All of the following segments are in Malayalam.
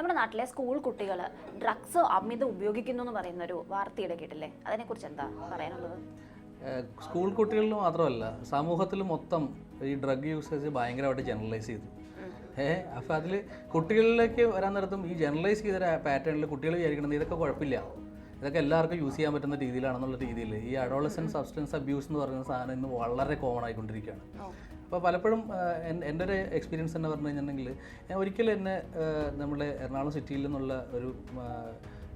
നമ്മുടെ നാട്ടിലെ സ്കൂൾ കുട്ടികൾ ഡ്രഗ്സ് അമിത ഉപയോഗിക്കുന്നു എന്ന് പറയുന്ന ഒരു വാർത്തയുടെ കേട്ടില്ലേ? അതിനെക്കുറിച്ച് എന്താ പറയാനുള്ളത്? സ്കൂൾ കുട്ടികളിൽ മാത്രമല്ല സമൂഹത്തിൽ മൊത്തം ഈ ഡ്രഗ് യൂസേജ് ഭയങ്കരമായിട്ട് ജനറലൈസ് ചെയ്തു. ഏഹ് അപ്പോൾ അതിൽ കുട്ടികളിലേക്ക് വരാൻ നേരത്തും ഈ ജനറലൈസ് ചെയ്ത പാറ്റേണിൽ കുട്ടികൾ വിചാരിക്കുന്നത് ഇതൊക്കെ കുഴപ്പമില്ല. ഇതൊക്കെ എല്ലാവർക്കും യൂസ് ചെയ്യാൻ പറ്റുന്ന രീതിയിലാണെന്നുള്ള രീതിയിൽ ഈ അഡോളസൻ സബ്സ്റ്റൻസ് അബ്യൂസ് എന്ന് പറയുന്ന സാധനം ഇന്ന് വളരെ കോമൺ ആയിക്കൊണ്ടിരിക്കുകയാണ്. അപ്പോൾ പലപ്പോഴും എന്റെ ഒരു എക്സ്പീരിയൻസ് എന്ന് പറഞ്ഞു കഴിഞ്ഞിട്ടുണ്ടെങ്കിൽ ഞാൻ ഒരിക്കലും എന്നെ നമ്മുടെ എറണാകുളം സിറ്റിയിൽ നിന്നുള്ള ഒരു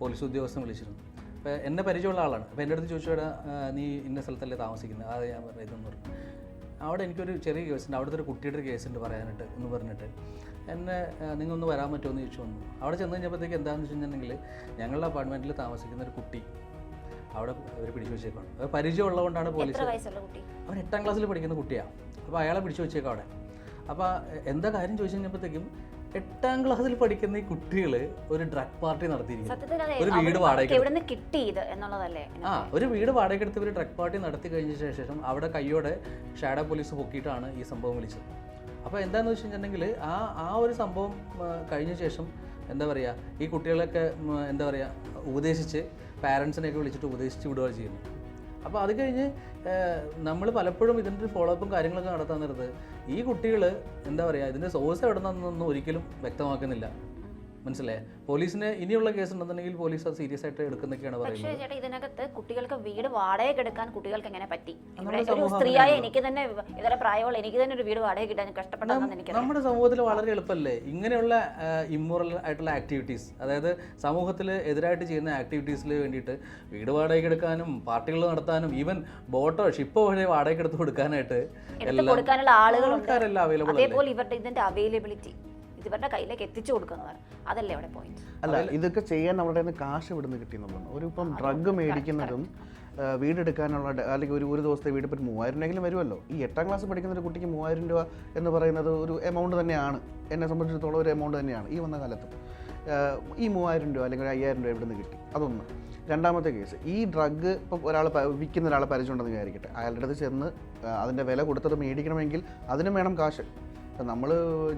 പോലീസ് ഉദ്യോഗസ്ഥൻ വിളിച്ചിരുന്നു. അപ്പോൾ എന്നെ പരിചയമുള്ള ആളാണ്. അപ്പോൾ എന്റെ അടുത്ത് ചോദിച്ചോടാ നീ ഇന്ന സ്ഥലത്തല്ലേ താമസിക്കുന്നത് അത് ഞാൻ പറഞ്ഞു ഇതെന്ന് പറഞ്ഞു. അവിടെ എനിക്കൊരു ചെറിയ കേസുണ്ട് അവിടുത്തെ ഒരു കുട്ടിയുടെ ഒരു കേസുണ്ട് പറയാനായിട്ട് എന്ന് പറഞ്ഞിട്ട്. എന്നെ നിങ്ങളൊന്ന് വരാൻ പറ്റുമോ? എന്ന് ചോദിച്ചു വന്നു. അവിടെ ചെന്ന് കഴിഞ്ഞപ്പോഴത്തേക്ക് എന്താണെന്ന് വെച്ച് കഴിഞ്ഞിട്ടുണ്ടെങ്കിൽ ഞങ്ങളുടെ അപ്പാർട്ട്മെന്റിൽ താമസിക്കുന്ന ഒരു കുട്ടി അവിടെ അവർ പിടിച്ചു വെച്ചേക്കാണ് അത് പരിചയമുള്ളതുകൊണ്ടാണ് പോലീസ് അവൻ എട്ടാം ക്ലാസ്സിൽ പഠിക്കുന്ന കുട്ടിയാണ് അപ്പോൾ അയാളെ പിടിച്ചു വെച്ചേക്കാം അവിടെ. അപ്പോൾ എന്താ കാര്യം ചോദിച്ചു കഴിഞ്ഞപ്പോഴത്തേക്കും എട്ടാം ക്ലാസ്സിൽ പഠിക്കുന്ന ഈ കുട്ടികൾ ഒരു ഡ്രഗ് പാർട്ടി നടത്തിയിരിക്കുന്നു. ഒരു വീട് വാടക കിട്ടി എന്നുള്ളതല്ലേ? ആ ഒരു വീട് വാടകയ്ക്ക് എടുത്ത് ഒരു ഡ്രഗ് പാർട്ടി നടത്തി കഴിഞ്ഞ ശേഷം അവിടെ കയ്യോടെ ഷാഡോ പോലീസ് പൊക്കിയിട്ടാണ് ഈ സംഭവം വിളിച്ചത്. അപ്പോൾ എന്താണെന്ന് വെച്ച് കഴിഞ്ഞിട്ടുണ്ടെങ്കിൽ ആ ആ ഒരു സംഭവം കഴിഞ്ഞ ശേഷം എന്താ പറയുക ഈ കുട്ടികളൊക്കെ എന്താ പറയുക ഉപദേശിച്ച് പാരൻസിനെയൊക്കെ വിളിച്ചിട്ട് ഉപദേശിച്ച് വിടുകയാണ് ചെയ്യുന്നത്. അപ്പോൾ അത് കഴിഞ്ഞ് നമ്മൾ പലപ്പോഴും ഇതിന്റെ ഫോളോപ്പും കാര്യങ്ങളൊക്കെ നടത്താൻ നേരത്ത് ഈ കുട്ടികൾ എന്താ പറയുക ഇതിന്റെ സോഴ്സ് എവിടെ നിന്നൊന്നും ഒരിക്കലും വ്യക്തമാക്കുന്നില്ല. മനസ്സിലായേ? പോലീസിന് ഇനിയുള്ള കേസ് ഉണ്ടെന്നുണ്ടെങ്കിൽ പോലീസ് അത് സീരിയസ് ആയിട്ട് എടുക്കുന്നൊക്കെയാണ് പറയുന്നത്. പക്ഷേ ചേട്ടാ ഇതിനകത്ത് കുട്ടികൾക്ക് വീട് വാടകയ്ക്ക് എടുക്കാൻ കുട്ടികൾക്ക് എങ്ങനെ പറ്റി? ഇവിടെ ഒരു സമൂഹം സ്ത്രീയായ എനിക്ക് തന്നെ ഇതര പ്രായമുള്ള എനിക്ക് തന്നെ ഒരു വീട് വാടക കിട്ടാൻ കഷ്ടപ്പെടാൻ എനിക്കറിയാം. നമ്മുടെ സമൂഹത്തിൽ വളരെ എളുപ്പമല്ലേ ഇങ്ങനെയുള്ള ഇമ്മോറൽ ആയിട്ടുള്ള ആക്ടിവിറ്റീസ് അതായത് സമൂഹത്തിൽ എതിരായിട്ട് ചെയ്യുന്ന ആക്ടിവിറ്റീസിൽ വേണ്ടിയിട്ട് വീട് വാടകയ്ക്ക് എടുക്കാനും പാർട്ടികൾ നടത്താനും ഈവൻ ബോട്ടോ ഷിപ്പോ വഴി വാടകയ്ക്ക് എടുത്ത് കൊടുക്കാനായിട്ട് എല്ലാം കൊടുക്കാനുള്ള ആളുകൾ അവൈലബിൾ അല്ലേ? അതേപോലെ ഇവരുടെ ഇതിന്റെ അവൈലബിലിറ്റി ഇവരുടെ കയ്യിലേക്ക് എത്തിച്ചു കൊടുക്കുന്നതാണ് അതല്ലേ അവിടെ പോയിന്റ് അല്ല ഇതൊക്കെ ചെയ്യാൻ അവരുടെ കാശ് ഇവിടുന്ന് കിട്ടിയെന്നുള്ളതാണ് ഒരു ഇപ്പം ഡ്രഗ് മേടിക്കുന്നതും വീടെടുക്കാനുള്ള അല്ലെങ്കിൽ ഒരു ഒരു ദിവസത്തെ വീട് ഇപ്പം ഒരു മൂവായിരം രൂപയെങ്കിലും വരുമല്ലോ. ഈ എട്ടാം ക്ലാസ് പഠിക്കുന്ന ഒരു കുട്ടിക്ക് മൂവായിരം രൂപ എന്ന് പറയുന്നത് ഒരു എമൗണ്ട് തന്നെയാണ്. എന്നെ സംബന്ധിച്ചിടത്തോളം ഒരു എമൗണ്ട് തന്നെയാണ് ഈ വന്ന കാലത്ത്. ഈ മൂവായിരം രൂപ അല്ലെങ്കിൽ ഒരു അയ്യായിരം രൂപ ഇവിടുന്ന് കിട്ടി. അതൊന്ന്. രണ്ടാമത്തെ കേസ് ഈ ഡ്രഗ് ഇപ്പം ഒരാൾ വിൽക്കുന്ന ഒരാളെ പരിചയമുണ്ടെന്ന് വിചാരിക്കട്ടെ. അയാളുടെ അടുത്ത് ചെന്ന് അതിന്റെ വില കൊടുത്തത് മേടിക്കണമെങ്കിൽ അതിനും വേണം കാശ്. നമ്മൾ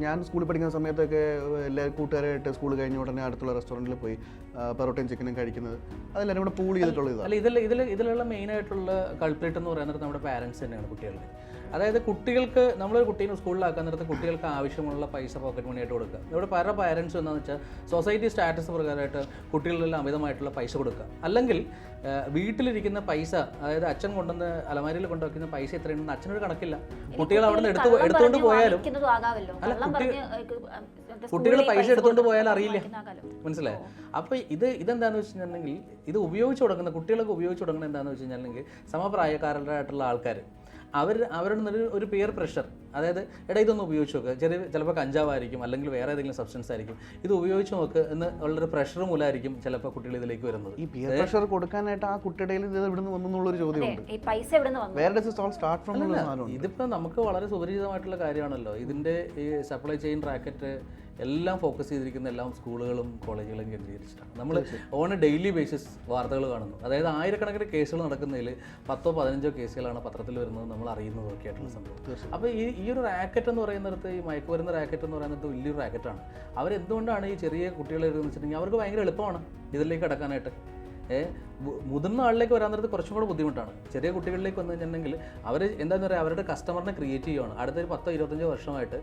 ഞാൻ സ്കൂളിൽ പഠിക്കുന്ന സമയത്തൊക്കെ എല്ലാ കൂട്ടുകാരായിട്ട് സ്കൂൾ കഴിഞ്ഞ ഉടനെ അടുത്തുള്ള റെസ്റ്റോറന്റിൽ പോയി പെറോട്ടയും ചിക്കനും കഴിക്കുന്നത്. അതെല്ലാവരും കൂടെ പൂൾ ചെയ്തിട്ടുള്ള ഇതാണ്. അല്ല ഇതിൽ ഇതിൽ ഇതിലുള്ള മെയിൻ ആയിട്ടുള്ള കൾപ്രേറ്റ് എന്ന് പറയുന്നത് നമ്മുടെ പാരൻസ് തന്നെയാണ് കുട്ടികളുടെ. അതായത് കുട്ടികൾക്ക് നമ്മളൊരു കുട്ടീനെ സ്കൂളിലാക്കാൻ നേരത്ത് കുട്ടികൾക്ക് ആവശ്യമുള്ള പൈസ പോക്കറ്റ് മണിയായിട്ട് കൊടുക്കുക. ഇവിടെ പല പാരൻസ് എന്താണെന്ന് വെച്ചാൽ സൊസൈറ്റി സ്റ്റാറ്റസ് പ്രകാരമായിട്ട് കുട്ടികളിലെല്ലാം അമിതമായിട്ടുള്ള പൈസ കൊടുക്കുക. അല്ലെങ്കിൽ വീട്ടിലിരിക്കുന്ന പൈസ അതായത് അച്ഛൻ കൊണ്ടുവന്ന് അലമാരിയിൽ കൊണ്ടുവയ്ക്കുന്ന പൈസ എത്രയുണ്ടെന്ന് അച്ഛനൊരു കണക്കില്ല. കുട്ടികൾ അവിടെ നിന്ന് എടുത്ത് എടുത്തുകൊണ്ട് പോയാലും അല്ല, കുട്ടികൾ പൈസ എടുത്തുകൊണ്ട് പോയാലും പോയാൽ അറിയില്ല. മനസ്സിലായോ? അപ്പോൾ ഇത് ഇതെന്താണെന്ന് വെച്ചിട്ടുണ്ടെങ്കിൽ ഇത് ഉപയോഗിച്ച് കൊടുക്കുന്ന കുട്ടികളൊക്കെ ഉപയോഗിച്ച് കൊടുക്കുന്നത് എന്താണെന്ന് വെച്ച് കഴിഞ്ഞാൽ സമപ്രായക്കാരായിട്ടുള്ള ആൾക്കാർ അവർ അവരുടെ നിന്ന് ഒരു- പിയർ പ്രഷർ അതായത് എടാ ഇതൊന്ന് ഉപയോഗിച്ച് നോക്ക്. ചെറിയ ചിലപ്പോൾ കഞ്ചാവായിരിക്കും അല്ലെങ്കിൽ വേറെ ഏതെങ്കിലും സബ്സ്റ്റൻസ് ആയിരിക്കും. ഇത് ഉപയോഗിച്ച് നോക്ക് എന്ന് ഉള്ളൊരു പ്രഷർ മൂലമായിരിക്കും ചിലപ്പോൾ കുട്ടികൾ ഇതിലേക്ക് വരുന്നത്. ഈ പിയർ പ്രഷർ കൊടുക്കാനായിട്ട് ആ കുട്ടിയുടെ ഇത് ഇവിടുന്ന് വന്നു എന്നുള്ളൊരു അതെ, ചോദ്യമുണ്ട് ഈ പൈസ എവിടെ നിന്ന് വന്നു? വേറെ ഡസ് ഓൾ സ്റ്റാർട്ട് ഫ്രം എന്നുള്ള സാധനമുണ്ട് ഇതിപ്പോൾ നമുക്ക് വളരെ സുപരിചിതമായിട്ടുള്ള കാര്യമാണല്ലോ. ഇതിന്റെ ഈ സപ്ലൈ ചെയിൻ റാക്കറ്റ് എല്ലാം ഫോക്കസ് ചെയ്തിരിക്കുന്ന എല്ലാം സ്കൂളുകളും കോളേജുകളും കേന്ദ്രീകരിച്ചിട്ടാണ്. നമ്മൾ ഓൺ എ ഡെയിലി ബേസിസ് വാർത്തകൾ കാണുന്നു. അതായത് ആയിരക്കണക്കിന് കേസുകൾ നടക്കുന്നതിൽ പത്തോ പതിനഞ്ചോ കേസുകളാണ് പത്രത്തിൽ വരുന്നത് നമ്മൾ അറിയുന്നതും ഒക്കെ ആയിട്ടുള്ള സംഭവം. അപ്പോൾ ഈ ഈ ഒരു റാക്കറ്റ് എന്ന് പറയുന്നിടത്ത് ഈ മയക്കുമരുന്ന് റാക്കറ്റ് എന്ന് പറയുന്നത് വലിയൊരു റാക്കറ്റാണ് അവരെന്തുകൊണ്ടാണ് ഈ ചെറിയ കുട്ടികളെ എന്ന് വെച്ചിട്ടുണ്ടെങ്കിൽ അവർക്ക് ഭയങ്കര എളുപ്പമാണ് ഇതിലേക്ക് കടക്കാനായിട്ട്? മുതിർന്ന ആളിലേക്ക് വരാൻ നേരത്ത് കുറച്ചും കൂടെ ബുദ്ധിമുട്ടാണ്. ചെറിയ കുട്ടികളിലേക്ക് വന്നു കഴിഞ്ഞിട്ടുണ്ടെങ്കിൽ അവർ എന്താണെന്ന് പറയുക അവരുടെ കസ്റ്റമറിനെ ക്രിയേറ്റ് ചെയ്യുകയാണ് അടുത്തൊരു പത്തോ ഇരുപത്തഞ്ചോ വർഷമായിട്ട്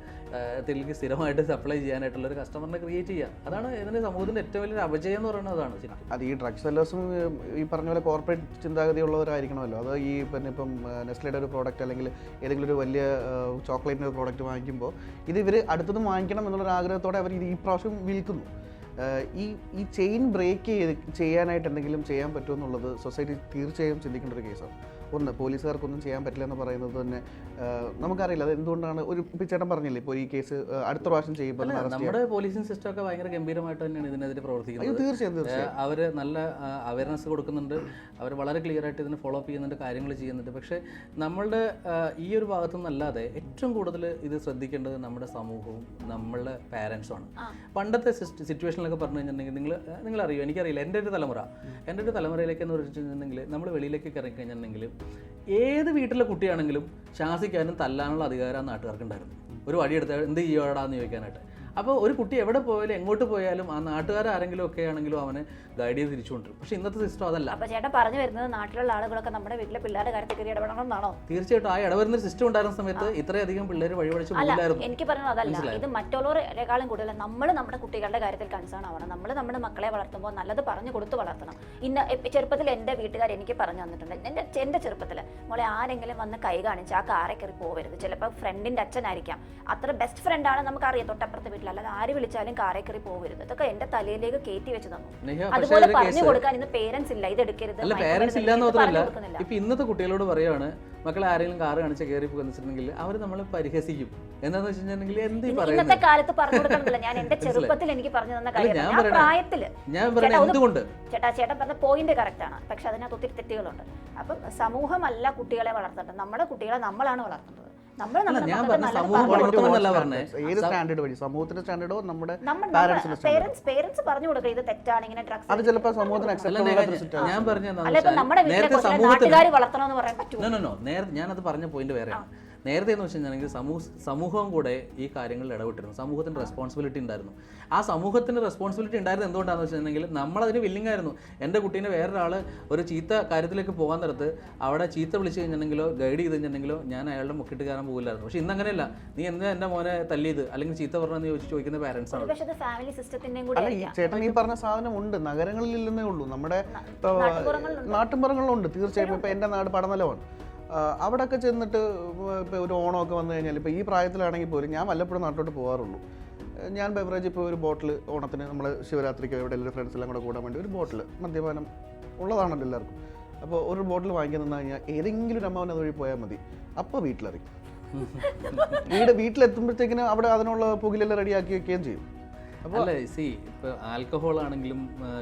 തെലുങ്ക് സ്ഥിരമായിട്ട് സപ്ലൈ ചെയ്യാനായിട്ടുള്ള ഒരു കസ്റ്റമറിനെ ക്രിയേറ്റ് ചെയ്യുക. അതാണ് ഇതിന്റെ സമൂഹത്തിന്റെ ഏറ്റവും വലിയൊരു അപജയം എന്ന് പറയുന്നത് അതാണ് അത് ഈ ഡ്രഗ് സെല്ലേഴ്സും ഈ പറഞ്ഞ പോലെ കോർപ്പറേറ്റ് ചിന്താഗതിയുള്ളവരായിരിക്കണമല്ലോ. അത് ഈ പിന്നെ ഇപ്പം നെസ്ലയുടെ ഒരു പ്രോഡക്റ്റ് അല്ലെങ്കിൽ ഏതെങ്കിലും ഒരു വലിയ ചോക്ലേറ്റിന്റെ ഒരു പ്രോഡക്റ്റ് വാങ്ങിക്കുമ്പോൾ ഇത് ഇവർ അടുത്തതും വാങ്ങിക്കണം എന്നുള്ളൊരു ആഗ്രഹത്തോടെ അവർ ഇത് ഈ പ്രാവശ്യം വിൽക്കുന്നു. ഈ ഈ ചെയിൻ ബ്രേക്ക് ചെയ്ത് ചെയ്യാനായിട്ട് എന്തെങ്കിലും ചെയ്യാൻ പറ്റുമെന്നുള്ളത് സൊസൈറ്റി തീർച്ചയായും ചിന്തിക്കേണ്ട ഒരു കേസാണ്. ഒന്ന് പോലീസുകാർക്കൊന്നും ചെയ്യാൻ പറ്റില്ല എന്ന് പറയുന്നത് തന്നെ നമുക്കറിയില്ല. അത് എന്തുകൊണ്ടാണ്? ഒരു ഇപ്പം ചേട്ടൻ പറഞ്ഞില്ലേ ഇപ്പോൾ ഈ കേസ് അടുത്ത പ്രാവശ്യം ചെയ്യുമ്പോൾ നമ്മുടെ പോലീസിംഗ് സിസ്റ്റം ഒക്കെ ഭയങ്കര ഗംഭീരമായിട്ട് തന്നെയാണ് ഇതിനെതിരെ പ്രവർത്തിക്കുന്നത്. തീർച്ചയായും തീർച്ചയായും. അവർ നല്ല അവയർനെസ് കൊടുക്കുന്നുണ്ട്. അവർ വളരെ ക്ലിയർ ആയിട്ട് ഇതിനെ ഫോളോ അപ്പ് ചെയ്യുന്നുണ്ട് കാര്യങ്ങൾ ചെയ്യുന്നുണ്ട്. പക്ഷേ നമ്മളുടെ ഈ ഒരു ഭാഗത്തു നിന്നല്ലാതെ ഏറ്റവും കൂടുതൽ ഇത് ശ്രദ്ധിക്കേണ്ടത് നമ്മുടെ സമൂഹവും നമ്മളുടെ പാരൻസുമാണ് പണ്ടത്തെ സിറ്റുവേഷനിലൊക്കെ പറഞ്ഞു കഴിഞ്ഞിട്ടുണ്ടെങ്കിൽ നിങ്ങൾ നിങ്ങൾ അറിയോ എനിക്കറിയില്ല. എന്റെ ഒരു തലമുറ. എന്റെ ഒരു തലമുറയിലേക്ക് എന്ന് വെച്ചിട്ടുണ്ടെങ്കിൽ നമ്മൾ വെളിയിലേക്ക് കയറി കഴിഞ്ഞിട്ടുണ്ടെങ്കിൽ ഏത് വീട്ടിലെ കുട്ടിയാണെങ്കിലും ശാസിക്കാനും തല്ലാനുള്ള അധികാരം നാട്ടുകാർക്ക് ഉണ്ടായിരുന്നു ഒരു വടിയെടുത്താൽ എന്ത് ചെയ്യുവാടാന്ന് ചോദിക്കാനായിട്ട്. അപ്പോൾ ഒരു കുട്ടി എവിടെ പോയാലും എങ്ങോട്ട് പോയാലും ആ നാട്ടുകാർ ആരെങ്കിലും ഒക്കെ ആണെങ്കിലും അവനെ ഗൈഡ് ചെയ്ത് തിരിച്ചുകൊണ്ടിരും പക്ഷേ ഇന്നത്തെ സിസ്റ്റം അതല്ല. അപ്പോൾ ചേട്ടൻ പറഞ്ഞു വരുന്നത് നാട്ടിലുള്ള ആളുകളൊക്കെ നമ്മുടെ വീട്ടിലെ പിള്ളേരുടെ കാര്യത്തിൽ കയറി ഇടപെടണം എന്നാണോ? തീർച്ചയായിട്ടും ആ ഇടവരുന്ന സിസ്റ്റം ഉണ്ടായിരുന്ന സമയത്ത് ഇത്രയധികം പിള്ളേർ വഴിപഴിച്ച് പോകില്ലായിരുന്നു എനിക്ക് പറയുന്നത് അതല്ല. ഇത് മറ്റുള്ളവരെക്കാളും കൂടുതൽ നമ്മൾ നമ്മുടെ കുട്ടികളുടെ കാര്യത്തിൽ കൺസേൺ ആവണം. നമ്മൾ നമ്മുടെ മക്കളെ വളർത്തുമ്പോൾ നല്ലത് പറഞ്ഞു കൊടുത്ത് വളർത്തണം. ഇന്ന് ചെറുപ്പത്തിൽ എന്റെ വീട്ടുകാർ എനിക്ക് പറഞ്ഞു തന്നിട്ടുണ്ട്. എന്റെ എന്റെ ചെറുപ്പത്തിൽ മോളെ ആരെങ്കിലും വന്ന് കൈ കാണിച്ച് ആ കാറെ കയറി പോകരുത് ചിലപ്പോൾ ഫ്രണ്ടിന്റെ അച്ഛനായിരിക്കാം. അത്ര ബെസ്റ്റ് ഫ്രണ്ടാണ് നമുക്കറിയാം. തൊട്ടപ്പുറത്തെ വീട്ടിൽ അല്ലാതെ ആര് വിളിച്ചാലും കാറെ കയറി പോകരുത് ഇതൊക്കെ എന്റെ തലയിലേക്ക് കയറ്റി വെച്ച് തന്നു അതുപോലെ പറഞ്ഞു കൊടുക്കാൻ ഇന്ന് പേരൻസ് ഇല്ല. ഇത് എടുക്കരുത്. പേരൻസ് ഇല്ലാന്ന് എടുക്കരുത്, മാത്രമല്ല. ഇപ്പൊ ഇന്നത്തെ കുട്ടികളോട് പറയാണ് മക്കളെ ആരെങ്കിലും കാറ് കാണിച്ച് കയറി പോകുന്നുണ്ടെങ്കിൽ അവർ നമ്മളെ പരിഹസിക്കും. എന്താന്ന് വെച്ചിട്ടുണ്ടെങ്കിൽ എന്ത് ഇന്നത്തെ കാലത്ത് പറഞ്ഞു കൊടുക്കണമെന്നില്ല. ഞാൻ എന്റെ ചെറുപ്പത്തിൽ എനിക്ക് പറഞ്ഞു തന്ന കാര്യം ആ ഞാൻ ചേട്ടാ, ഒന്ന് എന്തുകൊണ്ട്? ചേട്ടാ ചേട്ടൻ പറഞ്ഞ പോയിന്റ് കറക്റ്റ് ആണ്. പക്ഷെ അതിനകത്ത് ഒത്തിരി തെറ്റുകളുണ്ട്. അപ്പം സമൂഹമല്ല കുട്ടികളെ വളർത്തേണ്ടത്. നമ്മുടെ കുട്ടികളെ നമ്മളാണ് വളർത്തേണ്ടത്. നമ്മുടെ ഞാൻ പറഞ്ഞ സമൂഹം ഏത് സ്റ്റാൻഡേർഡ് വഴി? സമൂഹത്തിന്റെ സ്റ്റാൻഡേർഡോ നമ്മുടെ പാരന്റ്സിന്റെ പേരൻസ് പറഞ്ഞു കൊടുക്കുക ഇത് തെറ്റാണ് ഇങ്ങനെ അത് ഡ്രഗ്സ് ചിലപ്പോൾ സമൂഹത്തിന് അക്സെപ്റ്റ് ഞാൻ പറഞ്ഞ നേരത്തെ വളർത്തണമെന്ന് പറയാൻ പറ്റുമോ? നോ നോ നോ നേരത്തെ ഞാനത് പറഞ്ഞ പോയിന്റ് വേറെയാണ്. നേരത്തെ എന്ന് വെച്ചിട്ടുണ്ടെങ്കിൽ സമൂഹ സമൂഹം കൂടെ ഈ കാര്യങ്ങളിൽ ഇടപെട്ടിരുന്നു. സമൂഹത്തിന് റെസ്പോൺസിബിലിറ്റി ഉണ്ടായിരുന്നു. ആ സമൂഹത്തിന് റെസ്പോൺസിബിലിറ്റി ഉണ്ടായിരുന്നത് എന്തുകൊണ്ടാണെന്ന് വെച്ചിട്ടുണ്ടെങ്കിൽ നമ്മളതിന് വില്ലിംഗ് ആയിരുന്നു. എന്റെ കുട്ടീനെ വേറൊരാൾ ഒരു ചീത്ത കാര്യത്തിലേക്ക് പോകാൻ നേരത്ത് അവിടെ ചീത്ത വിളിച്ച് കഴിഞ്ഞിട്ടുണ്ടെങ്കിലോ ഗൈഡ് ചെയ്ത് കഴിഞ്ഞിട്ടുണ്ടെങ്കിലോ ഞാൻ അയാളുടെ മുക്കിട്ട് കയറാൻ പോകില്ലായിരുന്നു. പക്ഷേ ഇന്നങ്ങനെയല്ല. നീ എന്താ എന്റെ മോനെ തല്ലിയത്? അല്ലെങ്കിൽ ചീത്ത പറഞ്ഞെന്ന് ചോദിച്ച് ചോദിക്കുന്ന പാരൻസ് ആണ്. ചേട്ടൻ ഈ പറഞ്ഞ സാധനം ഉണ്ട് നഗരങ്ങളിൽ ഇല്ലെന്നേ ഉള്ളൂ. നമ്മുടെ. നാട്ടിൻപുറങ്ങളിലുണ്ട്. തീർച്ചയായും. ഇപ്പൊ എന്റെ നാട് പടനിലമാണ് അവിടെയൊക്കെ ചെന്നിട്ട് ഇപ്പോൾ ഒരു ഓണമൊക്കെ വന്നു കഴിഞ്ഞാൽ ഇപ്പോൾ ഈ പ്രായത്തിലാണെങ്കിൽ പോലും ഞാൻ വല്ലപ്പോഴും നാട്ടിലോട്ട് പോകാറുള്ളൂ ഞാൻ ബെവറേജ് ഇപ്പോൾ ഒരു ബോട്ടിൽ ഓണത്തിന് നമ്മൾ ശിവരാത്രിക്ക് എവിടെ എല്ലാവരും ഫ്രണ്ട്സ് എല്ലാം കൂടെ കൂടാൻ വേണ്ടി ഒരു ബോട്ടിൽ മദ്യപാനം ഉള്ളതാണല്ലോ എല്ലാവർക്കും. അപ്പോൾ ഒരു ബോട്ടിൽ വാങ്ങിക്കാൻ നിന്ന് കഴിഞ്ഞാൽ ഏതെങ്കിലും ഒരു അമ്മാവൻ അതുവഴി പോയാൽ മതി. അപ്പോൾ വീട്ടിലറിയും വീട് വീട്ടിലെത്തുമ്പോഴത്തേക്കിന് അവിടെ അതിനുള്ള പുകിലെല്ലാം റെഡിയാക്കി വെക്കുകയും ചെയ്യും. സി ഇപ്പോൾ ആൽക്കഹോൾ ആണെങ്കിലും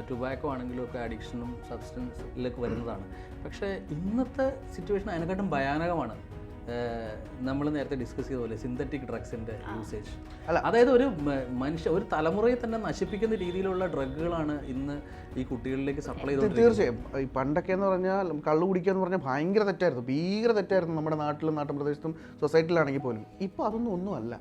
ടുബാക്കോ ആണെങ്കിലും ഒക്കെ അഡിക്ഷനും സബ്സ്റ്റൻസിലേക്ക് വരുന്നതാണ്. പക്ഷേ ഇന്നത്തെ സിറ്റുവേഷൻ അതിനെക്കാട്ടും ഭയാനകമാണ്. നമ്മൾ നേരത്തെ ഡിസ്കസ് ചെയ്ത പോലെ സിന്തറ്റിക് ഡ്രഗ്സിന്റെ യൂസേജ് അല്ല. അതായത് ഒരു മനുഷ്യ ഒരു തലമുറയെ തന്നെ നശിപ്പിക്കുന്ന രീതിയിലുള്ള ഡ്രഗുകളാണ് ഇന്ന് ഈ കുട്ടികളിലേക്ക് സപ്ലൈ ചെയ്തത് തീർച്ചയായും. ഈ പണ്ടൊക്കെ എന്ന് പറഞ്ഞാൽ കള്ളു കുടിക്കുക എന്ന് പറഞ്ഞാൽ ഭയങ്കര തെറ്റായിരുന്നു. ഭീകര തെറ്റായിരുന്നു നമ്മുടെ നാട്ടിലും നാട്ടിൻ പ്രദേശത്തും സൊസൈറ്റിയിലാണെങ്കിൽ പോലും. ഇപ്പോൾ അതൊന്നും ഒന്നുമല്ല.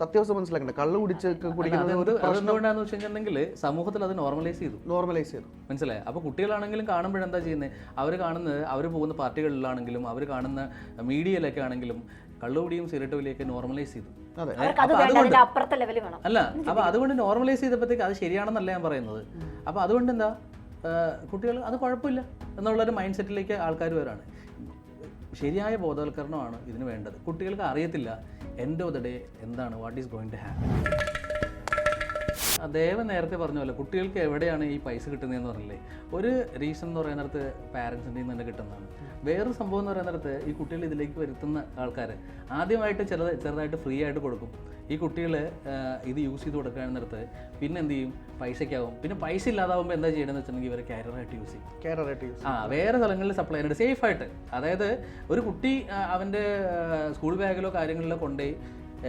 സത്യാവസ്ഥ മനസ്സിലാക്കണ്ട. കള്ളു കുടിച്ച് കുടിക്കുന്നത് വെച്ച് കഴിഞ്ഞിട്ടുണ്ടെങ്കിൽ സമൂഹത്തിൽ അത് നോർമലൈസ് ചെയ്തു. നോർമലൈസ് ചെയ്തു. മനസ്സിലായി? അപ്പോൾ കുട്ടികളാണെങ്കിലും കാണുമ്പോഴെന്താ ചെയ്യുന്നത് അവർ കാണുന്നത് അവർ പോകുന്ന പാർട്ടികളിലാണെങ്കിലും അവർ കാണുന്ന മീഡിയയിലൊക്കെ ആണെങ്കിലും കള്ളുകുടിയും സിഗരറ്റ് വലിയൊക്കെ നോർമലൈസ് ചെയ്തു. അപ്പൊ അല്ല അപ്പോൾ അതുകൊണ്ട് നോർമലൈസ് ചെയ്തപ്പോഴത്തേക്ക് അത് ശരിയാണെന്നല്ല ഞാൻ പറയുന്നത്. അപ്പൊ അതുകൊണ്ട് എന്താ? കുട്ടികൾ അത് കുഴപ്പമില്ല എന്നുള്ളൊരു മൈൻഡ് സെറ്റിലേക്ക് ആൾക്കാർ വരാണ്. ശരിയായ ബോധവൽക്കരണമാണ് ഇതിന് വേണ്ടത്. കുട്ടികൾക്ക് അറിയത്തില്ല എൻഡ് ഓഫ് ദ ഡേ എന്താണ് what is going to happen Devan നേരത്തെ പറഞ്ഞ പോലെ കുട്ടികൾക്ക് എവിടെയാണ് ഈ പൈസ കിട്ടുന്നതെന്ന് പറഞ്ഞില്ലേ? ഒരു റീസൺ എന്ന് പറയുന്നിടത്ത് പാരൻസിന്റെ നിന്ന് തന്നെ കിട്ടുന്നതാണ്. വേറൊരു സംഭവം എന്ന് പറയുന്നിടത്ത് ഈ കുട്ടികൾ ഇതിലേക്ക് വരുത്തുന്ന ആൾക്കാർ ആദ്യമായിട്ട് ചെറുത് ചെറുതായിട്ട് ഫ്രീ ആയിട്ട് കൊടുക്കും. ഈ കുട്ടികൾ ഇത് യൂസ് ചെയ്ത് കൊടുക്കാന്നിടത്ത് പിന്നെ എന്ത് ചെയ്യും? പൈസയ്ക്കാവും. പിന്നെ പൈസ ഇല്ലാതാവുമ്പോൾ എന്താ ചെയ്യണമെന്ന് വെച്ചിട്ടുണ്ടെങ്കിൽ ഇവർ കാരറായിട്ട് യൂസ് ചെയ്യും. കാരറായിട്ട് യൂസ് ആ വേറെ സ്ഥലങ്ങളിൽ സപ്ലൈ ചെയ്യാനായിട്ട് സേഫായിട്ട് അതായത് ഒരു കുട്ടി അവന്റെ സ്കൂൾ ബാഗിലോ കാര്യങ്ങളിലോ കൊണ്ടുപോയി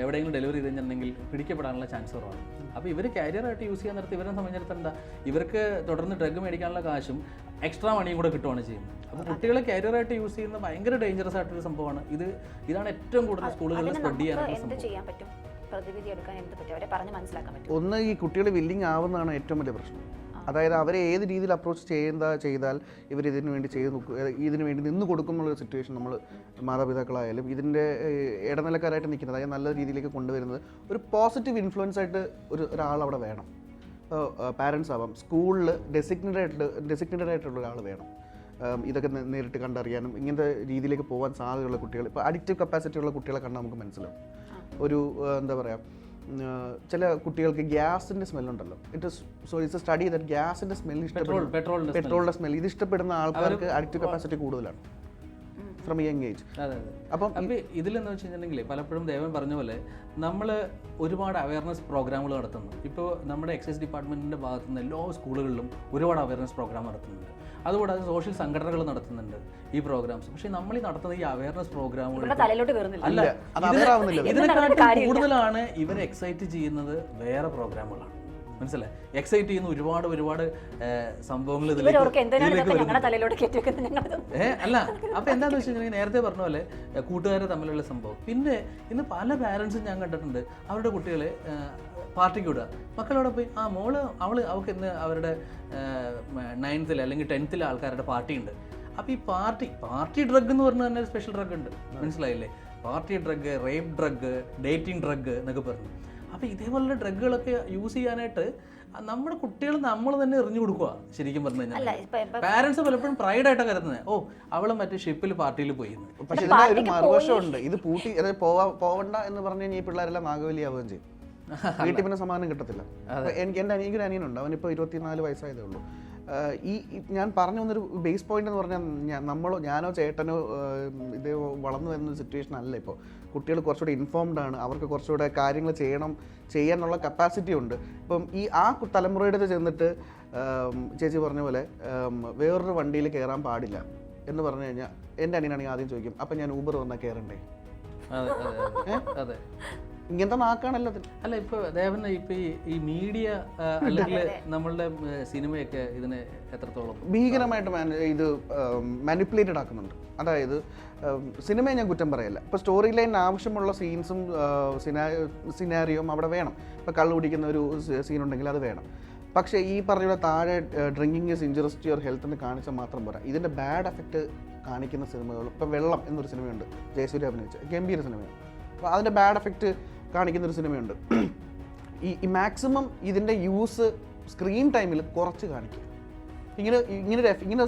എവിടെയെങ്കിലും ഡെലിവറി ചെയ്ത് കഴിഞ്ഞിട്ടുണ്ടെങ്കിൽ പിടിക്കപ്പെടാനുള്ള ചാൻസ് കുറവാണ്. അപ്പോൾ ഇവർ കാരിയറായിട്ട് യൂസ് ചെയ്യാൻ നേരത്തെ ഇവരെ സംബന്ധിച്ചിടത്തോളം എന്താ? ഇവർക്ക് തുടർന്ന് ഡ്രഗ് മേടിക്കാനുള്ള കാശും എക്സ്ട്രാ മണിയും കൂടെ കിട്ടുവാണ് ചെയ്യുന്നത്. അപ്പോൾ കുട്ടികളെ കാരിയറായിട്ട് യൂസ് ചെയ്യുന്ന ഭയങ്കര ഡേഞ്ചറസ് ആയിട്ടൊരു സംഭവമാണ്. ഇത് ഇതാണ് ഏറ്റവും കൂടുതൽ സ്കൂളുകളിൽ സ്പ്രെഡ് ചെയ്യാൻ പറ്റും? പ്രതിവിധി എടുക്കാൻ എന്ത് പറ്റും? അവരെ മനസ്സിലാക്കാൻ പറ്റും. ഒന്ന് ഈ കുട്ടികൾ വില്ലിങ് ആവുന്നതാണ് ഏറ്റവും വലിയ പ്രശ്നം. അതായത് അവരെ ഏത് രീതിയിൽ അപ്രോച്ച് ചെയ്യുന്ന ചെയ്താൽ ഇവർ ഇതിനു വേണ്ടി ചെയ്ത് ഇതിനു വേണ്ടി നിന്ന് കൊടുക്കുന്നുള്ള സിറ്റുവേഷൻ നമ്മൾ മാതാപിതാക്കളായാലും ഇതിന്റെ ഇടനിലക്കാരായിട്ട് നിൽക്കുന്നത് അതായത് നല്ല രീതിയിലേക്ക് കൊണ്ടുവരുന്നത് ഒരു പോസിറ്റീവ് ഇൻഫ്ലുവൻസ് ആയിട്ട് ഒരു ഒരാൾ അവിടെ വേണം. പാരൻസ് ആവാം സ്കൂളിൽ ഡെസിഗ്നേറ്റഡ് ആയിട്ട് ഡെസിഗ്നേറ്റഡ് ആയിട്ടുള്ള ഒരാൾ വേണം. ഇതൊക്കെ നേരിട്ട് കണ്ടറിയാനും ഇങ്ങനത്തെ രീതിയിലേക്ക് പോകാൻ സാധ്യതയുള്ള കുട്ടികൾ ഇപ്പോൾ അഡിക്റ്റീവ് കപ്പാസിറ്റി ഉള്ള കുട്ടികളെ കണ്ടാൽ നമുക്ക് മനസ്സിലാവും. ഒരു എന്താ പറയുക ചില കുട്ടികൾക്ക് ഗ്യാസിന്റെ സ്മെല്ലുണ്ടല്ലോ. It so it's a study that ഗ്യാസിന്റെ സ്മെൽ പെട്രോളിന്റെ പെട്രോളിന്റെ സ്മെൽ ഇത് ഇഷ്ടപ്പെടുന്ന ആൾക്കാർക്ക് അഡിക്റ്റീവ് കപ്പാസിറ്റി കൂടുതലാണ്. ഫ്രം യങ് ഏജ് അപ്പം അപ്പം ഇതിലെന്ന് വെച്ച് കഴിഞ്ഞിട്ടുണ്ടെങ്കിൽ പലപ്പോഴും ദേവൻ പറഞ്ഞ പോലെ നമ്മൾ ഒരുപാട് അവയർനെസ് പ്രോഗ്രാമുകൾ നടത്തുന്നു. ഇപ്പോൾ നമ്മുടെ എക്സൈസ് ഡിപ്പാർട്ട്മെന്റിന്റെ ഭാഗത്തു നിന്ന് എല്ലാ സ്കൂളുകളിലും ഒരുപാട് അവയർനെസ് പ്രോഗ്രാം നടത്തുന്നുണ്ട്. അതുകൂടാതെ സോഷ്യൽ സംഘടനകൾ നടത്തുന്നുണ്ട് ഈ പ്രോഗ്രാംസ് പക്ഷേ നമ്മൾ ഈ നടത്തുന്ന ഈ അവയർനെസ് പ്രോഗ്രാമുകൾ അല്ല ഇതിനെക്കാട്ടും. കൂടുതലാണ് ഇവരെ എക്സൈറ്റ് ചെയ്യുന്നത് വേറെ പ്രോഗ്രാമുകളാണ് മനസ്സിലായി? എക്സൈറ്റ് ചെയ്യുന്ന ഒരുപാട് ഒരുപാട് സംഭവങ്ങൾ ഇതിലേക്ക് ഇവരവർക്ക് എന്തിനാണ് ഇതിലേക്ക് ഇതൊക്കെ വരുന്നുണ്ട്. ഞങ്ങളുടെ തലയിലോട്ട് കയറ്റി വെക്കുന്നത്? ഞങ്ങൾ ഏ അല്ല. അപ്പൊ എന്താന്ന് വെച്ചിട്ടുണ്ടെങ്കിൽ നേരത്തെ പറഞ്ഞ പോലെ കൂട്ടുകാരെ തമ്മിലുള്ള സംഭവം. പിന്നെ ഇന്ന് പല പാരൻസും ഞാൻ കണ്ടിട്ടുണ്ട്. അവരുടെ കുട്ടികളെ പാർട്ടിക്ക് വിടുക. മക്കളോട് പോയി ആ മോൾ അവൾ അവൾക്ക് ഇന്ന് അവരുടെ നയൻത്തിൽ അല്ലെങ്കിൽ ടെൻത്തിലെ ആൾക്കാരുടെ പാർട്ടി ഉണ്ട്. അപ്പോൾ ഈ പാർട്ടി പാർട്ടി ഡ്രഗ് എന്ന് പറഞ്ഞാൽ തന്നെ സ്പെഷ്യൽ ഡ്രഗ് ഉണ്ട്. മനസ്സിലായില്ലേ? Party drug rape drug dating drug എന്നൊക്കെ പറഞ്ഞു. അപ്പോൾ ഇതേപോലുള്ള ഡ്രഗുകളൊക്കെ യൂസ് ചെയ്യാനായിട്ട് നമ്മുടെ കുട്ടികൾ നമ്മൾ തന്നെ എറിഞ്ഞു കൊടുക്കുക ശരിക്കും പറഞ്ഞു അല്ല കഴിഞ്ഞാൽ പാരന്റ്സ് പലപ്പോഴും പ്രൈഡ് പ്രൈഡായിട്ടാണ് കരുതുന്നത്. ഓ അവൾ മറ്റേ ഷിപ്പിൽ പാർട്ടിയിൽ പോയി പക്ഷെ ഒരു മറുവശമുണ്ട്. ഇത് പൂട്ടി അതായത് പോവാ പോവണ്ട എന്ന് പറഞ്ഞു കഴിഞ്ഞാൽ ഈ പിള്ളേരെല്ലാം നാഗവലിയാവുകയും ചെയ്യും. വീട്ടിൽ പിന്നെ സമാധാനം കിട്ടത്തില്ല. എനിക്ക് എന്റെ അനിയൻ ഒരു അനിയനുണ്ട്. അവനിപ്പോൾ ഇരുപത്തിനാല് വയസ്സായതേ ഉള്ളൂ. ഈ ഞാൻ പറഞ്ഞു വന്നൊരു ബേസ് പോയിന്റ് എന്ന് പറഞ്ഞാൽ നമ്മളോ ഞാനോ ചേട്ടനോ ഇത് വളർന്നു വരുന്ന സിറ്റുവേഷൻ അല്ല ഇപ്പോൾ കുട്ടികൾ കുറച്ചുകൂടെ ഇൻഫോംഡ് ആണ്. അവർക്ക് കുറച്ചുകൂടെ കാര്യങ്ങൾ ചെയ്യണം ചെയ്യാനുള്ള കപ്പാസിറ്റി ഉണ്ട്. ഇപ്പം ഈ ആ തലമുറയുടെ ചെന്നിട്ട് ചേച്ചി പറഞ്ഞ പോലെ വേറൊരു വണ്ടിയിൽ കയറാൻ പാടില്ല എന്ന് പറഞ്ഞു കഴിഞ്ഞാൽ എന്റെ അനിയനാണെങ്കിൽ ആദ്യം ചോദിക്കും അപ്പം ഞാൻ ഊബർ വന്നാൽ കയറണ്ടേ അതെ അതെ. ഇങ്ങനത്തെ നാക്കാണല്ലോ. അല്ല ഇപ്പൊ ദേവൻ ഇപ്പൊ ഈ- മീഡിയ അല്ലെങ്കിൽ നമ്മളുടെ സിനിമയൊക്കെ ഇതിനെ എത്രത്തോളം ഭീകരമായിട്ട് ഇത് മാനിപ്പുലേറ്റഡ് ആക്കുന്നുണ്ട്. അതായത് സിനിമയെ ഞാൻ കുറ്റം പറയല്ല. ഇപ്പോൾ സ്റ്റോറി ലൈൻ ആവശ്യമുള്ള സീൻസും സിനാരിയും അവിടെ വേണം. ഇപ്പോൾ കള്ളു കുടിക്കുന്ന ഒരു സീനുണ്ടെങ്കിൽ അത് വേണം. പക്ഷേ ഈ പറഞ്ഞ താഴെ drinking is injurious to your health എന്ന് കാണിച്ചാൽ മാത്രം പോരാ. ഇതിന്റെ ബാഡ് എഫക്റ്റ് കാണിക്കുന്ന സിനിമകൾ ഇപ്പോൾ വെള്ളം എന്നൊരു സിനിമയുണ്ട് ജയസൂര്യ അഭിനയിച്ച ഗംഭീര സിനിമയാണ്. അതിന്റെ ബാഡ് എഫക്റ്റ് കാണിക്കുന്ന ഒരു സിനിമയുണ്ട്. ഈ മാക്സിമം ഇതിന്റെ യൂസ് സ്ക്രീൻ ടൈമിൽ കുറച്ച് കാണിക്കും. ഇങ്ങനെ ഇങ്ങനെ ഒരു ഇങ്ങനെ